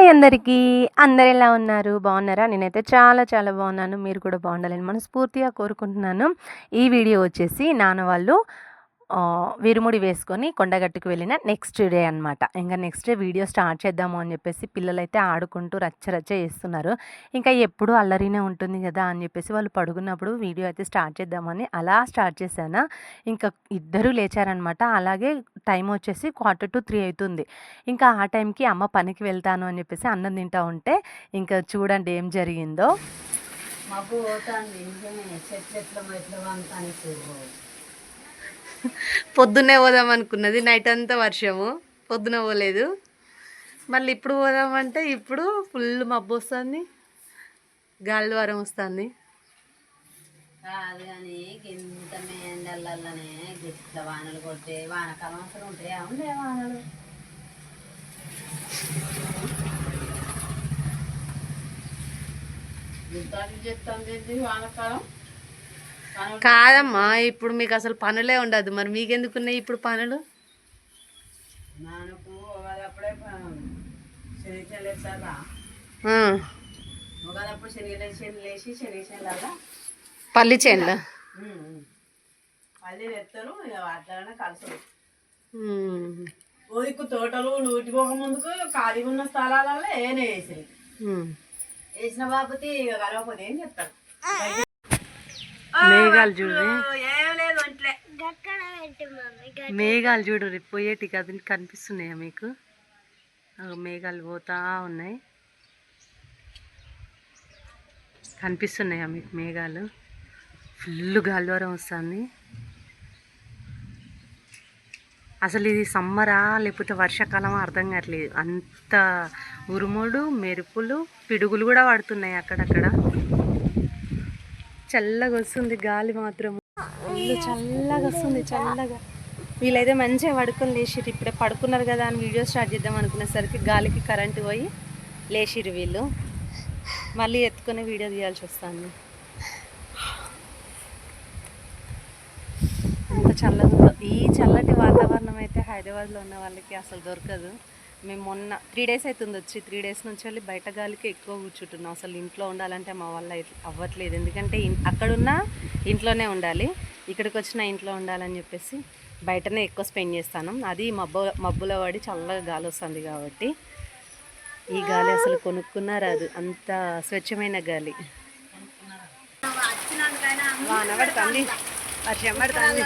Hi అందరికీ. అందరు ఎలా ఉన్నారు? బాగున్నారా? నేనైతే చాలా చాలా బాగున్నాను. మీరు కూడా బాగుండాలని మనస్ఫూర్తిగా కోరుకుంటున్నాను. ఈ వీడియో వచ్చేసి నాన్న వాళ్ళు విరుముడి వేసుకొని కొండగట్టుకు వెళ్ళిన నెక్స్ట్ డే అనమాట ఇంకా నెక్స్ట్ డే వీడియో స్టార్ట్ చేద్దాము అని చెప్పేసి పిల్లలైతే ఆడుకుంటూ రచ్చ రచ్చ చేస్తున్నారు. ఇంకా ఎప్పుడు అల్లరినే ఉంటుంది కదా అని చెప్పేసి వాళ్ళు పడుకున్నప్పుడు వీడియో అయితే స్టార్ట్ చేద్దామని అలా స్టార్ట్ చేశాను. ఇంకా ఇద్దరు లేచారనమాట అలాగే టైం వచ్చేసి క్వార్టర్ టు త్రీ అవుతుంది. ఇంకా ఆ టైంకి అమ్మ పనికి వెళ్తాను అని చెప్పేసి అన్నం తింటా ఉంటే ఇంకా చూడండి ఏం జరిగిందో. మాకు పోతాను చెట్లు ఎట్లా ఎట్లా పొద్దున్నే పోదాం అనుకున్నది. నైట్ అంతా వర్షము. పొద్దున పోలేదు. మళ్ళీ ఇప్పుడు పోదామంటే ఇప్పుడు ఫుల్ మబ్బు వస్తుంది. గాలి వారం వస్తుంది. కాదు కానీ ఇంత ఎండలనే గిట్ల వానలు కొట్టే వానకాలం అసలు ఉంటాయా? ఉండే వానలు. యుద్ధాలు చెప్తాంది వానకాలం? కాదమ్మా ఇప్పుడు మీకు అసలు పనులే ఉండదు. మరి మీకెందుకున్నాయి ఇప్పుడు పనులు? పల్లి చేనులు? ఎత్తారు ఊరికి తోటలు నూటి పోక ముందుకు ఖాళీ ఉన్న స్థలాలలో ఏనే వేసి ఉమ్. వేసిన బాబుతి ఇక కలవకపోతే ఏం చెప్తాడు? మేఘాలు చూడు. మేఘాలు చూడు రేపు పోయేటి కదా కనిపిస్తున్నాయా మీకు? ఆ, మేఘాలు పోతా ఉన్నాయి. కనిపిస్తున్నాయా మీకు మేఘాలు? ఫుల్ గాలివారం వస్తుంది. అసలు ఇది సమ్మరా లేకపోతే వర్షాకాలం అర్థం కావట్లేదు. అంత ఉరుములు మెరుపులు పిడుగులు కూడా పడుతున్నాయి అక్కడక్కడ. చల్లగా వస్తుంది గాలి మాత్రం చల్లగా వస్తుంది చల్లగా. వీళ్ళైతే మంచిగా పడుకొని లేచిరు ఇప్పుడే పడుకున్నారు కదా అని వీడియో స్టార్ట్ చేద్దాం అనుకునేసరికి గాలికి కరెంటు పోయి లేచిర్రు వీళ్ళు. మళ్ళీ ఎత్తుకొని వీడియో తీయాల్సి వస్తుంది. అంత చల్లగా ఈ చల్లటి వాతావరణం అయితే హైదరాబాద్లో ఉన్న వాళ్ళకి అసలు దొరకదు. మేము మొన్న త్రీ డేస్ అవుతుంది వచ్చి త్రీ డేస్ నుంచి వెళ్ళి బయట గాలికి ఎక్కువ కూర్చుంటున్నాం అసలు ఇంట్లో ఉండాలంటే మా వల్ల అవ్వట్లేదు ఎందుకంటే అక్కడున్నా ఇంట్లోనే ఉండాలి ఇక్కడికి వచ్చిన ఇంట్లో ఉండాలని చెప్పేసి బయటనే ఎక్కువ స్పెండ్ చేస్తాను అది మబ్బు మబ్బులో పడి చల్లగా గాలి వస్తుంది కాబట్టి ఈ గాలి అసలు కొనుక్కున్నా రాదు అంత స్వచ్ఛమైన గాలి వాన పడుతుంది వర్షం పడుతుంది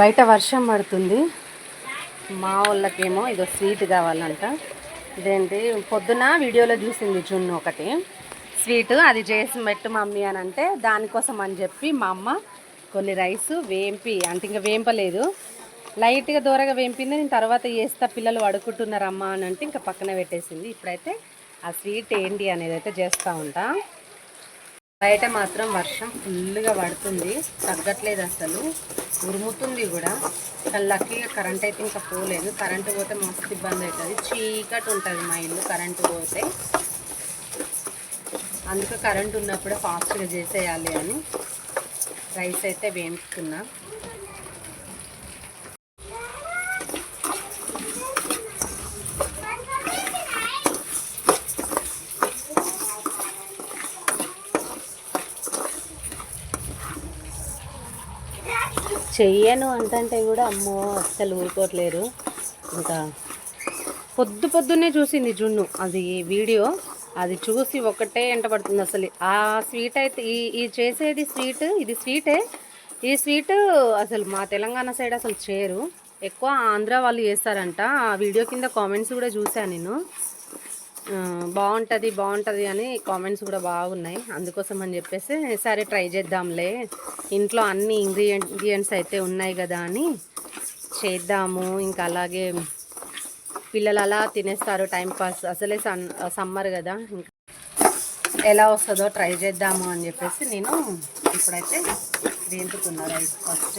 బయట వర్షం పడుతుంది. మా వాళ్ళకేమో ఇదో స్వీట్ కావాలంట. ఇదేంటి? పొద్దున వీడియోలో చూసింది జున్ను ఒకటి. స్వీట్ అది చేసి పెట్టు మమ్మీ అని అంటే దానికోసం అని చెప్పి మా అమ్మ కొన్ని రైస్ వేంపి అంటే ఇంకా వేంపలేదు. లైట్గా దూరగా వేంపింది నేను తర్వాత చేస్తా పిల్లలు పడుకుంటున్నారమ్మా అని అంటే ఇంకా పక్కన పెట్టేసింది. ఇప్పుడైతే ఆ స్వీట్ ఏంటి అనేది అయితే చేస్తూ ఉంటా. బయట మాత్రం వర్షం ఫుల్గా పడుతుంది. తగ్గట్లేదు అసలు. ఉరుముతుంది కూడా. కానీ లక్కీగా కరెంట్ అయితే ఇంకా పోలేదు. కరెంటు పోతే మస్తు ఇబ్బంది అవుతుంది. చీకటి ఉంటుంది మా ఇల్లు. కరెంటు పోతే అందుకే కరెంట్ ఉన్నప్పుడే ఫాస్ట్గా చేసేయాలి అని రైస్ అయితే వేయించుకున్నా. చెయ్యను అంటంటే కూడా అమ్మో అస్సలు ఊరుకోవట్లేరు ఇంకా పొద్దు పొద్దున్నే చూసింది జున్ను అది వీడియో. అది చూసి ఒకటే ఎంట పడుతుంది అసలు. ఆ స్వీట్ అయితే ఈ ఈ చేసేది స్వీట్ ఇది స్వీటే. ఈ స్వీట్ అసలు మా తెలంగాణ సైడ్ అసలు చేయరు ఎక్కువ ఆంధ్ర వాళ్ళు చేస్తారంట. ఆ వీడియో కింద కామెంట్స్ కూడా చూసాను నేను. బాగుంటుంది బాగుంటుంది అని కామెంట్స్ కూడా బాగున్నాయి. అందుకోసం అని చెప్పేసి సరే ట్రై చేద్దాంలే. ఇంట్లో అన్ని ఇంగ్రీడియంట్స్ అయితే ఉన్నాయి కదా అని చేద్దాము. ఇంకా అలాగే పిల్లలు అలా తినేస్తారు టైంపాస్ అసలే సన్ సమ్మర్ కదా. ఇంకా ఎలా వస్తుందో ట్రై చేద్దాము అని చెప్పేసి నేను ఇప్పుడైతే వేయించుకున్నా రైస్ ఫస్ట్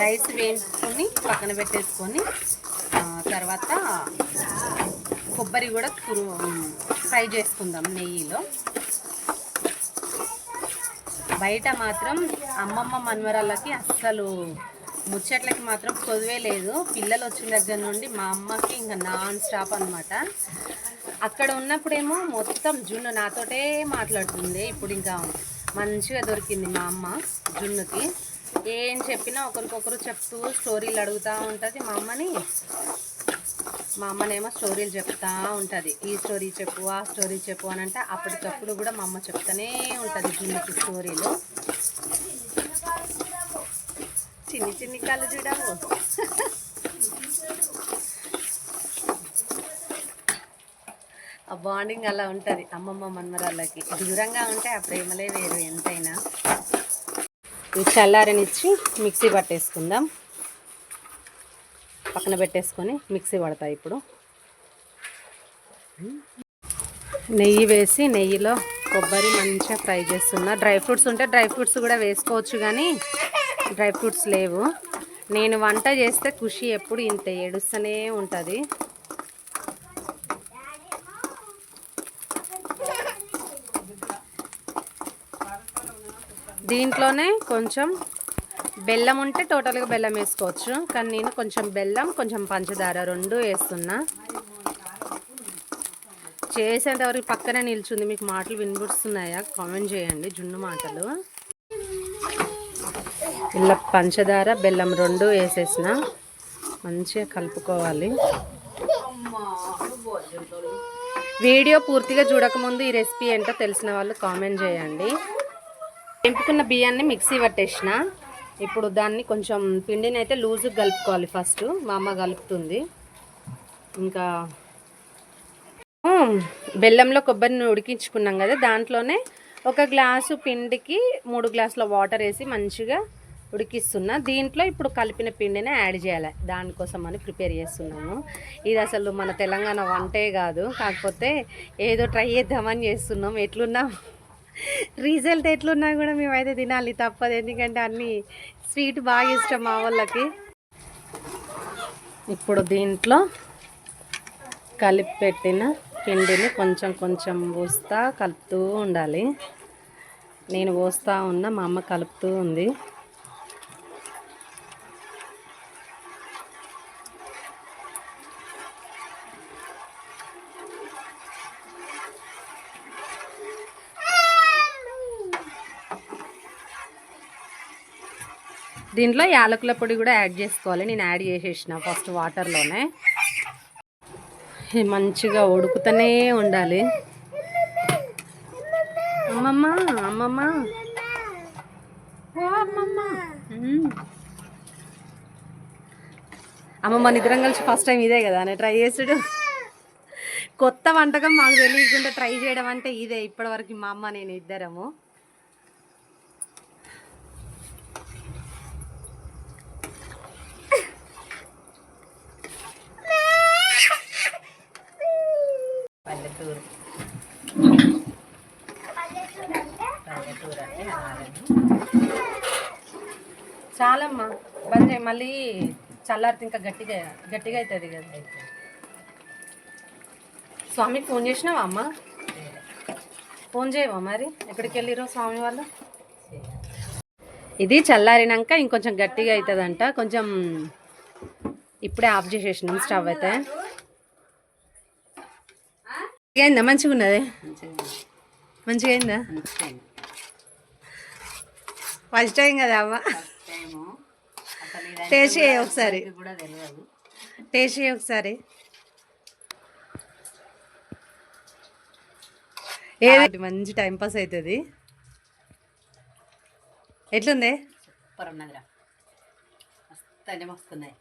రైస్ వేయించుకొని పక్కన పెట్టేసుకొని తర్వాత కొబ్బరి కూడా ఫ్రై చేసుకుందాం నెయ్యిలో. బయట మాత్రం అమ్మమ్మ మన్వరాళ్ళకి అస్సలు ముచ్చట్లకి మాత్రం కొదువే లేదు. పిల్లలు వచ్చిన దగ్గర నుండి మా అమ్మకి ఇంకా నాన్ స్టాప్ అనమాట అక్కడ ఉన్నప్పుడేమో మొత్తం జున్ను నాతోటే మాట్లాడుతుంది. ఇప్పుడు ఇంకా మంచిగా దొరికింది మా అమ్మ జున్నుకి. ఏం చెప్పినా ఒకరికొకరు చెప్తూ స్టోరీలు అడుగుతూ ఉంటుంది మా అమ్మని. మా అమ్మనేమో స్టోరీలు చెప్తా ఉంటుంది. ఈ స్టోరీ చెప్పు ఆ స్టోరీ చెప్పు అని అంటే అప్పటికప్పుడు కూడా మా అమ్మ చెప్తానే ఉంటుంది జున్నుకి స్టోరీలు. చిన్ని చిన్ని కళ్ళు చూడవు. ఆ బాండింగ్ అలా ఉంటుంది అమ్మమ్మ మన్మరాళ్ళకి. దూరంగా ఉంటే ఆ ప్రేమలే వేరు ఎంతైనా. చల్లారనిచ్చి మిక్సీ పట్టేసుకుందాం. పక్కన పెట్టేసుకొని మిక్సీ పడతాయి ఇప్పుడు. నెయ్యి వేసి నెయ్యిలో కొబ్బరి మంచిగా ఫ్రై చేస్తున్నా. డ్రై ఫ్రూట్స్ ఉంటే డ్రై ఫ్రూట్స్ కూడా వేసుకోవచ్చు కానీ డ్రై ఫ్రూట్స్ లేవు. నేను వంట చేస్తే ఖుషి ఎప్పుడు ఇంత ఏడుస్తూనే ఉంటుంది. దీంట్లోనే కొంచెం బెల్లం ఉంటే టోటల్గా బెల్లం వేసుకోవచ్చు. కానీ నేను కొంచెం బెల్లం కొంచెం పంచదార రెండు వేస్తున్నా. చేసేంతవరకు పక్కనే నిల్చుంది. మీకు మాటలు వినిపిస్తున్నాయా కామెంట్ చేయండి. జున్ను మాటలు. ఇలా పంచదార బెల్లం రెండు వేసేసిన. మంచిగా కలుపుకోవాలి. వీడియో పూర్తిగా చూడకముందు ఈ రెసిపీ ఏంటో తెలిసిన వాళ్ళు కామెంట్ చేయండి. ఎంపుకున్న బియ్యాన్ని మిక్సీ పట్టేసిన. ఇప్పుడు దాన్ని కొంచెం పిండిని అయితే లూజుగా కలుపుకోవాలి ఫస్ట్. మా అమ్మ కలుపుతుంది. ఇంకా బెల్లంలో కొబ్బరిని ఉడికించుకున్నాం కదా దాంట్లోనే ఒక గ్లాసు పిండికి మూడు గ్లాసుల వాటర్ వేసి మంచిగా ఉడికిస్తున్నా. దీంట్లో ఇప్పుడు కలిపిన పిండిని యాడ్ చేయాలి. దానికోసం అని ప్రిపేర్ చేస్తున్నాము. ఇది అసలు మన తెలంగాణ వంటే కాదు. కాకపోతే ఏదో ట్రై చేద్దామని చేస్తున్నాం. ఎట్లున్నా? రిజల్ట్ ఎట్లున్నా కూడా మేమైతే తినాలి తప్పదు. ఎందుకంటే అన్నీ స్వీట్ బాగా ఇష్టం మా వాళ్ళకి. ఇప్పుడు దీంట్లో కలిపి పెట్టిన పిండిని కొంచెం కొంచెం పోస్తా కలుపుతూ ఉండాలి. నేను పోస్తూ ఉన్నా మా అమ్మ కలుపుతూ ఉంది. దీంట్లో యాలకుల పొడి కూడా యాడ్ చేసుకోవాలి. నేను యాడ్ చేసేసిన ఫస్ట్ వాటర్లోనే. మంచిగా ఉడుకుతూనే ఉండాలి. అమ్మమ్మ అమ్మమ్మ. అమ్మమ్మ. అమ్మమ్మ నిద్రం కలిసి ఫస్ట్ టైం ఇదే కదా నేను ట్రై చేసుడు. కొత్త వంటకం మాకు తెలియకుండా ట్రై చేయడం అంటే ఇదే ఇప్పటివరకు మా అమ్మ నేను ఇద్దరము. పల్లెటూరు అలాగని చాలమ్మా. బంద్ మళ్ళీ చల్లారితే ఇంకా గట్టిగా గట్టిగా అవుతుంది కదా. స్వామికి ఫోన్ చేసినావా అమ్మ? ఫోన్ చేయవా మరి? ఎక్కడికి వెళ్ళిరో స్వామి వాళ్ళు? ఇది చల్లారినాక ఇంకొంచెం గట్టిగా అవుతుందంట కొంచెం ఇప్పుడే ఆఫ్ చేసేసినాం స్టవ్ అయితే. అయిందా? మంచిగా ఉన్నది మంచిగా అయిందా? ఫస్ట్ టైం కదా ఇదంటే టేస్ట్ చేయి ఒకసారి. టేస్ట్ చేయి ఒకసారి. ఏది? మంచి టైం పాస్ అవుతుంది ఎట్లుంది? సూపర్ ఉన్నదిరా. మస్తు అంటే మస్తున్నాయి.